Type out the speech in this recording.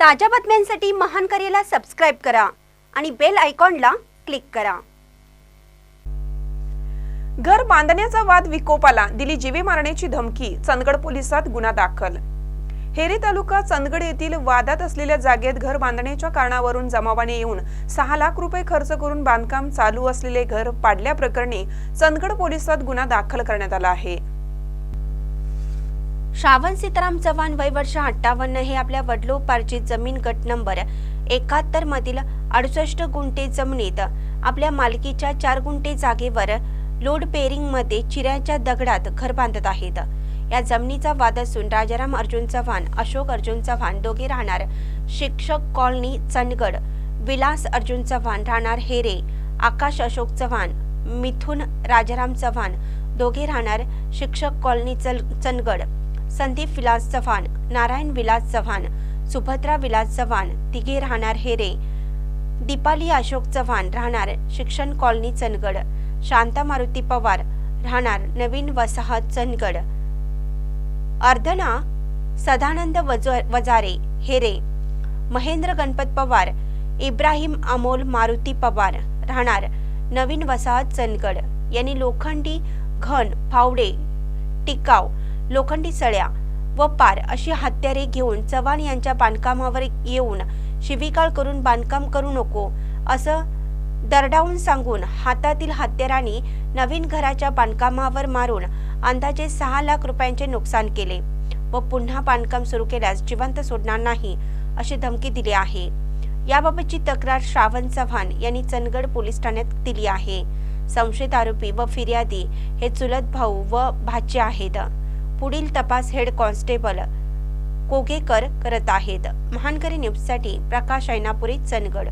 ताज्या बातम्यांसाठी महान करेला सबस्क्राईब करा आणि बेल आयकॉनला क्लिक करा. घर बांधण्याचा वाद विकोपाला दिली जीवे मारण्याची धमकी चंदगड पोलिसात गुन्हा दाखल. हेरी तालुका चंदगड येथील वादात असलेल्या जागेत घर बांधण्याच्या कारणावरून जमावाने येऊन सहा लाख रुपये खर्च करून बांधकाम चालू असलेले घर पाडल्याप्रकरणी चंदगड पोलिसात गुन्हा दाखल करण्यात आला आहे. श्रावण सीताराम चव्हाण वय वर्ष अठ्ठावन्न हे आपल्या वडलोपार्जित जमीन गट नंबर एकाहत्तर मधील अडुसष्ट गुंठे जमिनीत आपल्या मालकीच्या चार गुंठे जागेवर लोड पेरिंगमध्ये चिऱ्याच्या दगडात घर बांधत आहेत. या जमिनीचा वाद असून राजाराम अर्जुन चव्हाण अशोक अर्जुन चव्हाण दोघे राहणार शिक्षक कॉलनी चंदगड विलास अर्जुन चव्हाण राहणार हेरे आकाश अशोक चव्हाण मिथुन राजाराम चव्हाण दोघे राहणार शिक्षक कॉलनी चल चंदगड. संदीप विलास चव्हाण नारायण विलास चव्हाण सुभद्रा विलास चव्हाण तिघे राहणार हेरे. दीपाली अशोक चव्हाण राहणार शिक्षण कॉलनी चंदगड. शांता मारुती पवार राहणार नवीन वसाहत चंदगड. अर्धना सदानंद वज- वजारे हेरे. महेंद्र गणपत पवार इब्राहिम अमोल मारुती पवार राहणार नवीन वसाहत चंदगड. यांनी लोखंडी घन फावडे टिकाव लोखंडी सळ्या व पार अशी हत्यारे घेऊन चव्हाण यांच्या बांधकामावर येऊन शिविकाळ करून बांधकाम करू नको असं दरडावून सांगून हातातील हत्यारांनी नवीन घराच्या बांधकामावर मारून अंदाजे सहा लाख रुपयांचे नुकसान केले व पुन्हा बांधकाम सुरू केल्यास जिवंत सोडणार नाही अशी धमकी दिली आहे. याबाबतची तक्रार श्रावण चव्हाण यांनी चंदगड पोलीस ठाण्यात दिली आहे. संशयित आरोपी व फिर्यादी हे चुलत भाऊ व भाचे आहेत. पुढील तपास हेड कॉन्स्टेबल कोगेकर करत आहेत. महानकरी न्यूजसाठी प्रकाश ऐनापुरी चंदगड.